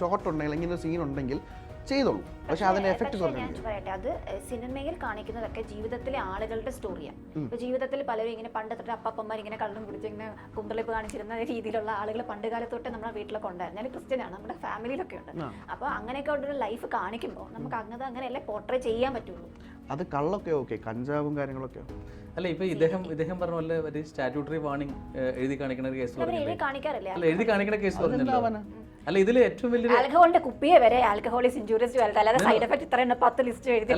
ഷോട്ട് ഉണ്ടെങ്കിൽ ഇങ്ങനെ ഒരു സീൻ ഉണ്ടെങ്കിൽ ചെയ്തോളൂ. പക്ഷെ അതിന്റെ പക്ഷേ പറയട്ടെ അത് സിനിമയിൽ കാണിക്കുന്നതൊക്കെ ജീവിതത്തിലെ ആളുകളുടെ സ്റ്റോറിയാണ് ഇപ്പൊ ജീവിതത്തിൽ പലരും ഇങ്ങനെ പണ്ട് തൊട്ട് അപ്പപ്പന്മാർ ഇങ്ങനെ കള്ളും കുടിച്ച് ഇങ്ങനെ കുന്തളിപ്പ് കാണിച്ചിരുന്ന രീതിയിലുള്ള ആളുകൾ പണ്ട് കാലത്തൊട്ട് നമ്മുടെ വീട്ടിലൊക്കെ ഉണ്ടായിരുന്നു. ഞാൻ ക്രിസ്ത്യനാണ് നമ്മുടെ ഫാമിലിയിലൊക്കെ ഉണ്ട്. അപ്പൊ അങ്ങനെയൊക്കെ ഉള്ള ലൈഫ് കാണിക്കുമ്പോൾ നമുക്ക് അങ്ങനെ അങ്ങനെയല്ലേ പോർട്രേ ചെയ്യാൻ പറ്റുള്ളൂ. അത് കള്ളൊക്കെ ഓക്കെ കഞ്ചാവും കാര്യങ്ങളൊക്കെ അല്ല ഇപ്പൊ ഇദ്ദേഹം ഇദ്ദേഹം പറഞ്ഞ പോലെ ഒരു സ്റ്റാറ്റ്യൂട്ടറി വാണിംഗ് എഴുതി കാണിക്കുന്ന ഒരു കേസ് അല്ല എഴുതി കാണിക്കുന്ന കേസ് പറഞ്ഞല്ലോ അല്ല ഇതിൽ ഏറ്റവും വലിയ ആൽക്കഹോളിന്റെ കുപ്പിയെ വരെ ടു ഹെൽത്ത് അല്ലാതെ സൈഡ് എഫക്ട് ഇത്ര പത്ത് ലിസ്റ്റ് എഴുതി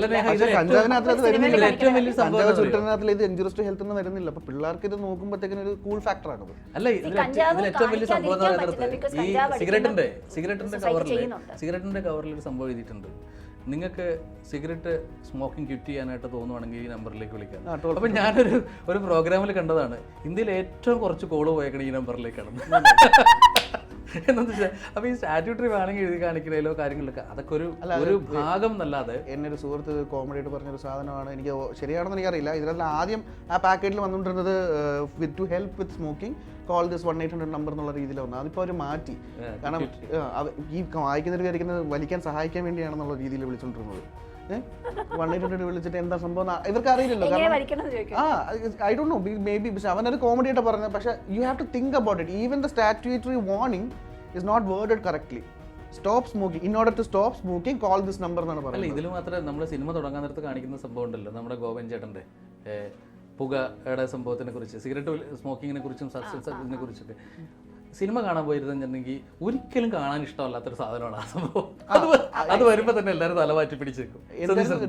ഏറ്റവും- വലിയ സംഭവം എന്താ ഇത് ഇഞ്ചുറസ് ടു ഹെൽത്ത് ഒന്നും വരുന്നില്ല. അപ്പൊ പിള്ളേർക്ക് ഇത് നോക്കുമ്പോഴത്തേക്കും ഒരു കൂൾ ഫാക്ടർ ആണ് അല്ല ഇതിൽ ഏറ്റവും- വലിയ സംഭവം എന്ന് സിഗരറ്റിന്റെ സിഗരറ്റിന്റെ കവറിൽ സിഗരറ്റിന്റെ കവറിൽ ഒരു സംഭവം എഴുതിയിട്ടുണ്ട്. നിങ്ങൾക്ക് സിഗരറ്റ് സ്മോക്കിംഗ് ക്വിറ്റ് ചെയ്യാനായിട്ട് തോന്നുവാണെങ്കിൽ ഈ നമ്പറിലേക്ക് വിളിക്കാം. അപ്പോൾ ഞാനൊരു ഒരു പ്രോഗ്രാമിൽ കണ്ടതാണ്. ഇന്ത്യയിൽ ഏറ്റവും കുറച്ച് കോൾ പോയേക്കണ ഈ നമ്പറിലേക്കാണ് എന്നു വെച്ചാൽ അപ്പൊ ഈ സ്റ്റാറ്റ്യൂട്ടറി വേണമെങ്കിൽ എഴുതി കാണിക്കണേലോ കാര്യങ്ങളൊക്കെ. അതൊക്കെ ഒരു ഒരു ഭാഗം എന്നല്ലാതെ. എന്നെ ഒരു സുഹൃത്ത് കോമഡി ആയിട്ട് പറഞ്ഞൊരു സാധനമാണ്. എനിക്ക് ശരിയാണെന്ന് എനിക്കറിയില്ല. ഇതിലെല്ലാം ആദ്യം ആ പാക്കറ്റിൽ വന്നുകൊണ്ടിരുന്നത് with to help with smoking call this one eight hundred number എന്നുള്ള രീതിയിൽ വന്നു. അതിപ്പോൾ അവർ മാറ്റി. കാരണം ഈ വായിക്കുന്നവർ വിചാരിക്കുന്നത് വലിക്കാൻ സഹായിക്കാൻ വേണ്ടിയാണെന്നുള്ള രീതിയിൽ വിളിച്ചുകൊണ്ടിരുന്നത് വൺ എയ്റ്റ് ഹൺഡ്രഡ് വിളിച്ചിട്ട് എന്താ സംഭവം ഇവർക്ക് അറിയില്ലല്ലോ കാരണം ആ I don't know maybe പക്ഷെ അവനൊരു കോമഡി ആയിട്ട് പറഞ്ഞത് പക്ഷേ you have to think about it even the statutory warning is not worded correctly stop smoking in order to stop smoking call this number എന്നാണ് പറയുന്നത്. ഇതിൽ മാത്രമേ നമ്മൾ സിനിമ തുടങ്ങാൻ നേരത്ത് കാണിക്കുന്ന സംഭവം ഉണ്ടല്ലോ. നമ്മുടെ ഗോവൻ ചേട്ടന്റെ. ഏ, പുകയുടെ സംഭവത്തിനെ കുറിച്ച് സിഗരറ്റ് സ്മോക്കിങ്ങിനെ കുറിച്ചും ഇതിനെ കുറിച്ചൊക്കെ. സിനിമ കാണാൻ പോയിരുന്നെങ്കിൽ ഒരിക്കലും കാണാൻ ഇഷ്ടമല്ലാത്തൊരു സാധനമാണ് ആ സംഭവം. അത് വരുമ്പോ വരുമ്പോൾ തന്നെ എല്ലാരും തലമാറ്റി പിടിച്ചേക്കും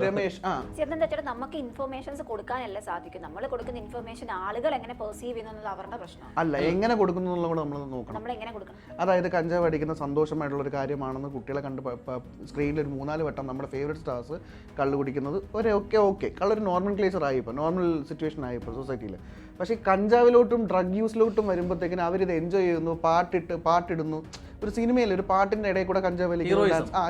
രമേശ്? ആ. ചേട്ടൻ നമുക്ക് ഇൻഫർമേഷൻസ് കൊടുക്കാനല്ല സാധിക്കും. നമ്മൾ കൊടുക്കുന്ന ഇൻഫർമേഷൻ ആളുകൾ എങ്ങനെ പെർസീവ് ചെയ്യുന്നത് അവരുടെ പ്രശ്നമാണ്. അല്ല എങ്ങനെ കൊടുക്കുന്നു എന്നുള്ളത് നമ്മൾ നോക്കണം. നമ്മൾ എങ്ങനെ കൊടുക്കണം? അതായത് കഞ്ചാവ് അടിക്കുന്ന സന്തോഷമായിട്ടുള്ള ഒരു കാര്യമാണെന്ന് കുട്ടികളെ കണ്ട് സ്ക്രീനിൽ ഒരു മൂന്നാൽ വട്ടം നമ്മുടെ ഫേവറേറ്റ് സ്റ്റാർസ് കള്ളു കുടിക്കുന്നത് ഒരു ഓക്കെ ഓക്കെ കള്ളൊരു നോർമൽ ക്ലേച്ചർ ആയിപ്പോൾ നോർമൽ സിറ്റുവേഷൻ ആയിപ്പോൾ സൊസൈറ്റിയിൽ പക്ഷേ കഞ്ചാവിലോട്ടും ഡ്രഗ് യൂസിലോട്ടും വരുമ്പോഴത്തേക്കിനും അവരിത് എൻജോയ് ചെയ്യുന്നു പാട്ടിട്ട് പാട്ടിടുന്നു. ഒരു സിനിമയിൽ ഒരു പാട്ടിന്റെ ഇടയിൽ കൂടെ കഞ്ചാവ്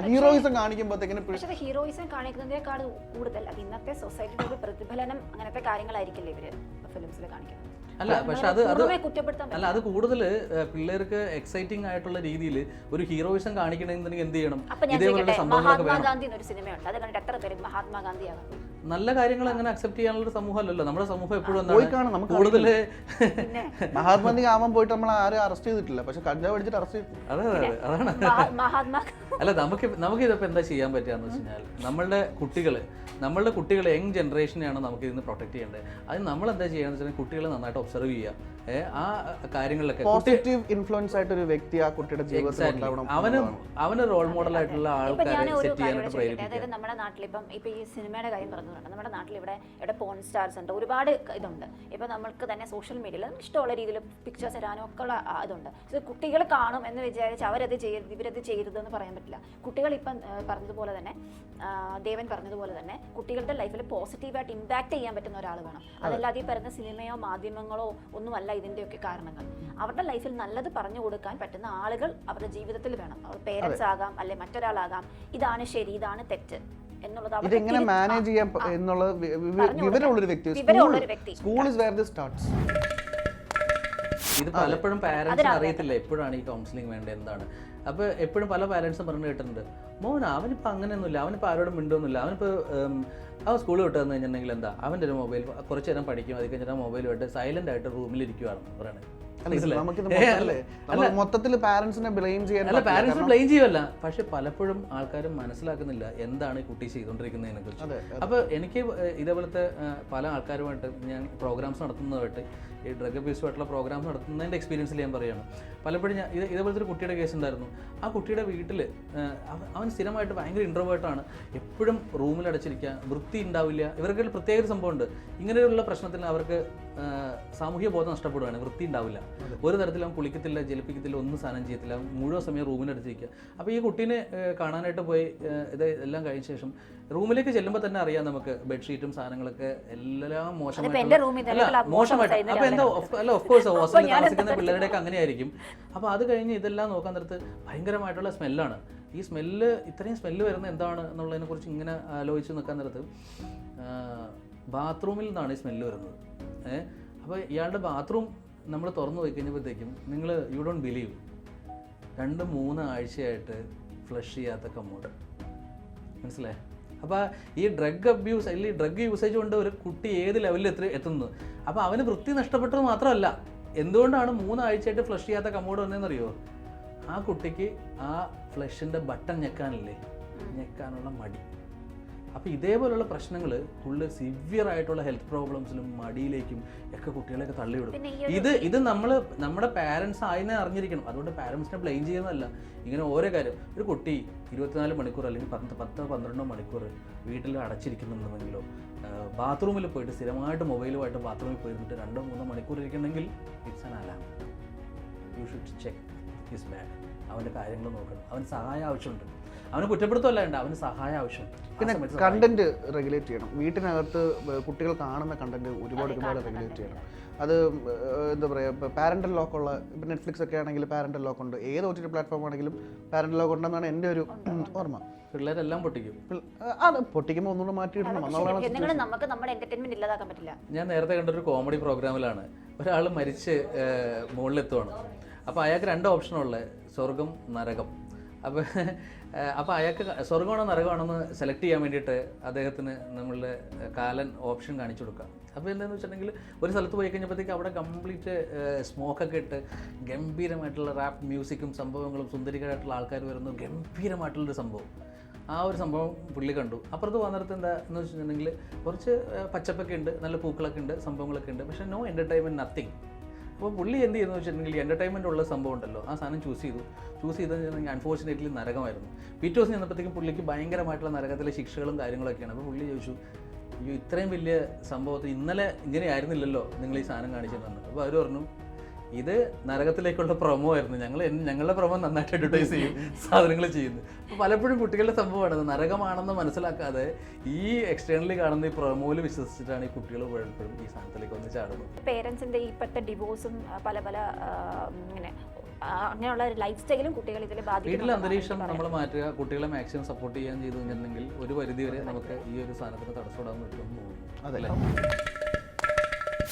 ഹീറോയിസം കാണിക്കുമ്പോഴത്തേക്കിനും പക്ഷെ ഹീറോയിസം കാണിക്കുന്നതിനേക്കാൾ കൂടുതൽ അത് ഇന്നത്തെ സൊസൈറ്റിയുടെ പ്രതിഫലനം അങ്ങനത്തെ കാര്യങ്ങളായിരിക്കില്ല ഇവർ ഫിലിംസിൽ കാണിക്കുന്നത്? അല്ല പക്ഷെ അത് അത് അല്ല അത് കൂടുതൽ പിള്ളേർക്ക് എക്സൈറ്റിംഗ് ആയിട്ടുള്ള രീതിയിൽ ഒരു ഹീറോയിസം കാണിക്കണമെന്നുണ്ടെങ്കിൽ എന്ത് ചെയ്യണം? ഇതേപോലുള്ള സംഭവങ്ങളൊക്കെ മഹാത്മാഗാന്ധി എന്നൊരു സിനിമയുണ്ട്. അത് കണ്ടിട്ട് എത്ര പേര് നല്ല കാര്യങ്ങൾ അങ്ങനെ അക്സെപ്റ്റ് ചെയ്യാനുള്ള ഒരു സമൂഹമല്ലല്ലോ. നമ്മുടെ സമൂഹം എപ്പോഴും നമുക്ക് കൂടുതൽ മഹാത്മാഗാന്ധി ആവാൻ പോയിട്ട് നമ്മൾ ആരും അറസ്റ്റ് ചെയ്തിട്ടില്ല. പക്ഷെ കഞ്ചാവ് അടിച്ചിട്ട് അറസ്റ്റ് ചെയ്തിട്ടില്ല അതെ അതെ അതെ. അതാണ്. മഹാത്മാ അല്ല നമുക്ക് നമുക്ക് ഇതിപ്പോ എന്താ ചെയ്യാൻ പറ്റുകയെന്ന് വെച്ച് കഴിഞ്ഞാൽ നമ്മളുടെ കുട്ടികൾ നമ്മളുടെ കുട്ടികളെ യങ് ജനറേഷനെയാണ് നമുക്ക് ഇതിന് പ്രൊട്ടക്ട് ചെയ്യേണ്ടത്. അത് നമ്മൾ എന്താ ചെയ്യാന്ന് വെച്ചാൽ കുട്ടികളെ നന്നായിട്ട് ഒബ്സർവ് ചെയ്യുക. ആ കാര്യങ്ങളിലൊക്കെ. പോസിറ്റീവ് ഇൻഫ്ലുവൻസ് ആയിട്ട് ഒരു വ്യക്തി ആ കുട്ടിയുടെ ജീവിതത്തിൽ അവന് അവന് റോൾ മോഡൽ ആയിട്ടുള്ള ആൾക്കാരെ സെറ്റ് ചെയ്യാനായിട്ട് ചോദിക്കട്ടെ പ്രേരിപ്പിക്കുക. അതായത് നമ്മുടെ നാട്ടിൽ ഇപ്പം ഇപ്പൊ ഈ സിനിമയുടെ കാര്യം പറഞ്ഞുകൊണ്ട് നമ്മുടെ നാട്ടിൽ ഇവിടെ ഇവിടെ പോൺ സ്റ്റാർസ് ഉണ്ട്. ഒരുപാട് ഇതുണ്ട്. ഇപ്പൊ നമ്മൾക്ക് തന്നെ സോഷ്യൽ മീഡിയയിൽ ഇഷ്ടമുള്ള രീതിയിൽ പിക്ചേഴ്സ് ഇടാനും ഒക്കെ ഉള്ള ഇതുണ്ട്. ഇത് കുട്ടികൾ കാണും എന്ന് വിചാരിച്ച് അവരത് ചെയ്യരുത് ഇവരത് ചെയ്യരുത് എന്ന് പറയാൻ പറ്റില്ല. കുട്ടികൾ ഇപ്പം പറഞ്ഞതുപോലെ തന്നെ ദേവൻ പറഞ്ഞതുപോലെ തന്നെ കുട്ടികളുടെ ലൈഫിൽ പോസിറ്റീവായിട്ട് ഇമ്പാക്ട് ചെയ്യാൻ പറ്റുന്ന ഒരാൾ വേണം. അതല്ലാതെ ഈ പറയുന്ന സിനിമയോ മാധ്യമങ്ങളോ ഒന്നുമല്ല ഇതിന്റെയൊക്കെ കാരണങ്ങൾ. അവരുടെ ലൈഫിൽ നല്ലത് പറഞ്ഞു കൊടുക്കാൻ പറ്റുന്ന ആളുകൾ അവരുടെ ജീവിതത്തിൽ വേണം. അവർ പേരൻസ് ആകാം അല്ലെ മറ്റൊരാളാകാം. ഇതാണ് ശരി ഇതാണ് തെറ്റ് ഇതെങ്ങനെ മാനേജ് ചെയ്യാം. എന്നുള്ള വിവരമുള്ളൊരു വ്യക്തി. School is where the starts ഇത് പലപ്പോഴും പാരന്റ്സിന്. അറിയത്തില്ല എപ്പോഴാണ് ഈ കൗൺസിലിംഗ് വേണ്ടത് എന്താണ്? അപ്പോൾ എപ്പോഴും പല പാരന്റ്സും പറഞ്ഞു കേട്ടിട്ടുണ്ട് മോൻ അവനിപ്പോൾ അങ്ങനെയൊന്നുമില്ല അവനിപ്പോൾ ആരോടും മിണ്ടൊന്നുമില്ല അവനിപ്പോൾ അവൻ സ്കൂളിൽ വിട്ട് വന്നു കഴിഞ്ഞിട്ടുണ്ടെങ്കിൽ എന്താ അവന്റെ ഒരു മൊബൈൽ കുറച്ച് നേരം പഠിക്കും അത് കഴിഞ്ഞിട്ട് മൊബൈൽ വിട്ട് സൈലന്റ് ആയിട്ട് റൂമിൽ പറയണത്. മൊത്തത്തിൽ പാരന്റ്സിനെ ബ്ലെയിം ചെയ്യാൻ അല്ല പാരന്റ്സ് ബ്ലെയിം ചെയ്യുമല്ല പക്ഷെ പലപ്പോഴും ആൾക്കാർ മനസ്സിലാക്കുന്നില്ല എന്താണ് ഈ കുട്ടി ചെയ്തുകൊണ്ടിരിക്കുന്നതിനെ കുറിച്ച്. അപ്പൊ എനിക്ക് ഇതേപോലത്തെ പല ആൾക്കാരുമായിട്ട് ഞാൻ പ്രോഗ്രാംസ് നടത്തുന്നതായിട്ട് ഈ ഡ്രഗ് അബ്യൂസുമായിട്ടുള്ള പ്രോഗ്രാം നടത്തുന്നതിന്റെ എക്സ്പീരിയൻസിൽ ഞാൻ പറയുകയാണ്. പലപ്പോഴും ഞാൻ ഇത് ഇതേപോലത്തെ ഒരു കുട്ടിയുടെ കേസ് ഉണ്ടായിരുന്നു. ആ കുട്ടിയുടെ വീട്ടിൽ അവൻ സ്ഥിരമായിട്ട് ഭയങ്കര ഇൻട്രോവേർട്ടാണ് എപ്പോഴും റൂമിൽ അടച്ചിരിക്കുക വൃത്തി ഉണ്ടാവില്ല. ഇവർക്ക് ഒരു പ്രത്യേക ഒരു സംഭവമുണ്ട്. ഇങ്ങനെയുള്ള പ്രശ്നത്തിൽ അവർക്ക് സാമൂഹ്യ ബോധം നഷ്ടപ്പെടുകയാണ് വൃത്തി ഉണ്ടാവില്ല. ഒരു തരത്തിലും അവൻ കുളിക്കത്തില്ല ജലിപ്പിക്കത്തില്ല ഒന്നും സാധനം ചെയ്യത്തില്ല. മുഴുവൻ സമയം റൂമിൽ അടച്ചിരിക്കുക. അപ്പോൾ ഈ കുട്ടീനെ കാണാനായിട്ട് പോയി ഇത് എല്ലാം കഴിഞ്ഞ ശേഷം റൂമിലേക്ക് ചെല്ലുമ്പോൾ തന്നെ അറിയാം നമുക്ക് ബെഡ്ഷീറ്റും സാധനങ്ങളൊക്കെ എല്ലാം മോശമായിട്ട്. മോശമായിട്ട് എന്താ അല്ല. ഓഫ് കോഴ്സ് ഹോസ്റ്റലിൽ താമസിക്കുന്ന പിള്ളേരുടെയൊക്കെ അങ്ങനെയായിരിക്കും. അപ്പോൾ അത് കഴിഞ്ഞ് ഇതെല്ലാം നോക്കാൻ നേരത്ത് ഭയങ്കരമായിട്ടുള്ള സ്മെല്ലാണ്. ഈ സ്മെല്ല് ഇത്രയും സ്മെല്ല് വരുന്ന എന്താണ് എന്നുള്ളതിനെ കുറിച്ച് ഇങ്ങനെ ആലോചിച്ച് നിൽക്കാൻ നേരത്ത് ബാത്റൂമിൽ നിന്നാണ് ഈ സ്മെല്ല് വരുന്നത്. ഏഹ് അപ്പോൾ ഇയാളുടെ ബാത്റൂം നമ്മൾ തുറന്നു പോയി കഴിഞ്ഞപ്പോഴത്തേക്കും നിങ്ങൾ യു ഡോണ്ട് ബിലീവ് രണ്ട് മൂന്ന് ആഴ്ചയായിട്ട് ഫ്ലഷ് ചെയ്യാത്ത കമ്മോട് മനസ്സിലായേ? അപ്പോൾ ഈ ഡ്രഗ് അബ്യൂസ് അല്ലെങ്കിൽ ഡ്രഗ് യൂസേജ് കൊണ്ട് ഒരു കുട്ടി ഏത് ലെവലിൽ എത്തി എത്തുന്നത് അപ്പോൾ അവന് വൃത്തി നഷ്ടപ്പെട്ടത് മാത്രമല്ല. എന്തുകൊണ്ടാണ് മൂന്നാഴ്ചയായിട്ട് ഫ്ലഷ് ചെയ്യാത്ത കമ്മോഡ് വന്നതെന്നറിയോ? ആ കുട്ടിക്ക് ആ ഫ്ലഷിന്റെ ബട്ടൺ ഞെക്കാനില്ലേ? ഞെക്കാനുള്ള മടി. അപ്പോൾ ഇതേപോലുള്ള പ്രശ്നങ്ങൾ ഫുള്ള് സിവിയർ ആയിട്ടുള്ള ഹെൽത്ത് പ്രോബ്ലംസിലും മടിയിലേക്കും ഒക്കെ കുട്ടികളെയൊക്കെ തള്ളിവിടും. ഇത് ഇത് നമ്മൾ നമ്മുടെ പാരൻസ് ആയതിനെ അറിഞ്ഞിരിക്കണം. അതുകൊണ്ട് പാരൻസിനെ ബ്ലെയിം ചെയ്യുന്നതല്ല. ഇങ്ങനെ ഓരോ കാര്യം. ഒരു കുട്ടി ഇരുപത്തിനാല് മണിക്കൂർ അല്ലെങ്കിൽ പത്ത് പത്ത് പന്ത്രണ്ടോ മണിക്കൂർ വീട്ടിൽ അടച്ചിരിക്കുന്നുണ്ടെങ്കിലോ ബാത്റൂമിൽ പോയിട്ട് സ്ഥിരമായിട്ട് മൊബൈലുമായിട്ട് ബാത്റൂമിൽ പോയിരുന്നിട്ട് രണ്ടോ മൂന്നോ മണിക്കൂർ ഇരിക്കുന്നെങ്കിൽ it's an alarm you should check his bag അവന്റെ കാര്യങ്ങൾ നോക്കണം. അവൻ സഹായം ആവശ്യമുണ്ട്. അവന് കുറ്റപ്പെടുത്തല്ല വേണ്ട അവന് സഹായം ആവശ്യം. പിന്നെ കണ്ടന്റ് റെഗുലേറ്റ് ചെയ്യണം. വീട്ടിനകത്ത് കുട്ടികൾ കാണുന്ന കണ്ടന്റ് ഒരുപാട് ഒരുപാട് റെഗുലേറ്റ് ചെയ്യണം. അത് എന്താ പറയുക പാരന്റൽ ലോക്ക് ഉള്ള ഇപ്പം നെറ്റ്ഫ്ലിക്സ് ഒക്കെ ആണെങ്കിൽ പാരന്റൽ ലോക്ക് ഉണ്ട്. ഏത് ഒ ടി പ്ലാറ്റ്ഫോം ആണെങ്കിലും പാരന്റൽ ലോക്ക് ഉണ്ടെന്നാണ് എന്റെ ഒരു ഓർമ്മ. പിള്ളേരെല്ലാം പൊട്ടിക്കും. അത് പൊട്ടിക്കുമ്പോൾ ഒന്നുകൂടെ മാറ്റിയിടണം. എന്നുള്ളതാണ് നമുക്ക് നമ്മുടെ എന്റർടൈൻമെന്റ് ഇല്ലാതാക്കാൻ പറ്റില്ല. ഞാൻ നേരത്തെ കണ്ട ഒരു കോമഡി പ്രോഗ്രാമിലാണ് ഒരാൾ മരിച്ച് മുകളിലെത്തുവാണ്. അപ്പോൾ അയാൾക്ക് രണ്ട് ഓപ്ഷനുള്ളത് സ്വർഗം നരകം. അപ്പോൾ അപ്പോൾ അയാൾക്ക് സ്വർഗമാണോ നരകമാണോ എന്ന് സെലക്ട് ചെയ്യാൻ വേണ്ടിയിട്ട് അദ്ദേഹത്തിന് നമ്മളുടെ കാലൻ ഓപ്ഷൻ കാണിച്ചു കൊടുക്കുക അപ്പോൾ എന്താണെന്ന് വെച്ചിട്ടുണ്ടെങ്കിൽ ഒരു സ്ഥലത്ത് പോയി കഴിഞ്ഞപ്പോഴത്തേക്ക് അവിടെ കംപ്ലീറ്റ് സ്മോക്കൊക്കെ ഇട്ട് ഗംഭീരമായിട്ടുള്ള റാപ്പ് മ്യൂസിക്കും സംഭവങ്ങളും സുന്ദരികളായിട്ടുള്ള ആൾക്കാർ വരുന്ന. ഗംഭീരമായിട്ടുള്ളൊരു സംഭവം. ആ ഒരു സംഭവം പുള്ളി കണ്ടു. അപ്പുറത്ത് വന്നിടത്ത് എന്താ എന്ന് വെച്ചിട്ടുണ്ടെങ്കിൽ കുറച്ച് പച്ചപ്പൊക്കെ ഉണ്ട് നല്ല പൂക്കളൊക്കെ ഉണ്ട് സംഭവങ്ങളൊക്കെ ഉണ്ട്. പക്ഷേ നോ എന്റർടൈൻമെന്റ് നത്തിങ് അപ്പോൾ പുള്ളി എന്ത് ചെയ്യുന്നു വെച്ചിട്ടുണ്ടെങ്കിൽ എന്റർടൈൻമെന്റ് ഉള്ള സംഭവം ഉണ്ടല്ലോ. ആ സാധനം ചൂസ് ചെയ്തു. ചൂസ് ചെയ്തെന്നുണ്ടെങ്കിൽ അൺഫോർച്ചുനേറ്റ്ലി നരകമായിരുന്നു. പിറ്റേ ദിവസം ചെന്നപ്പോഴത്തേക്കും പുള്ളിക്ക് ഭയങ്കരമായിട്ടുള്ള നരകത്തിലെ ശിക്ഷകളും കാര്യങ്ങളൊക്കെയാണ്. അപ്പോൾ പുള്ളി ചോദിച്ചു അയ്യോ ഇത്രയും വലിയ സംഭവത്തിൽ ഇന്നലെ ഇങ്ങനെ ആയിരുന്നില്ലല്ലോ നിങ്ങൾ ഈ സാധനം കാണിച്ചതെന്ന്. തന്നു അപ്പോൾ അവർ പറഞ്ഞു ഇത് നരകത്തിലേക്കുള്ള പ്രൊമോ ആയിരുന്നു. ഞങ്ങൾ ഞങ്ങളുടെ പ്രൊമോ നന്നായിട്ട് അഡ്വർടൈസ് ചെയ്യും സാധനങ്ങൾ ചെയ്യുന്നു. അപ്പോൾ പലപ്പോഴും കുട്ടികളുടെ സംഭവമാണ് നരകമാണെന്ന് മനസ്സിലാക്കാതെ ഈ എക്സ്റ്റേണലി കാണുന്ന ഈ പ്രൊമോയിൽ വിശ്വസിച്ചിട്ടാണ് ഈ കുട്ടികൾ പലപ്പോഴും ഈ സാധനത്തിലേക്ക് വന്ന് ചാടുന്നത്. പേരൻസിന്റെ ഈ ഇപ്പോഴത്തെ ഡിവോഴ്സും പല പല ഇങ്ങനെ അങ്ങനെയുള്ള ലൈഫ് സ്റ്റൈലും കുട്ടികൾ ഇതിൽ വീട്ടിലെ അന്തരീക്ഷം നമ്മൾ മാറ്റുക കുട്ടികളെ മാക്സിമം സപ്പോർട്ട് ചെയ്യാൻ ചെയ്തു കഴിഞ്ഞിട്ടുണ്ടെങ്കിൽ ഒരു പരിധി വരെ നമുക്ക് ഈ ഒരു സാധനത്തിന് തടസ്സപ്പെടാൻ പറ്റുമെന്ന് തോന്നുന്നു അതെ.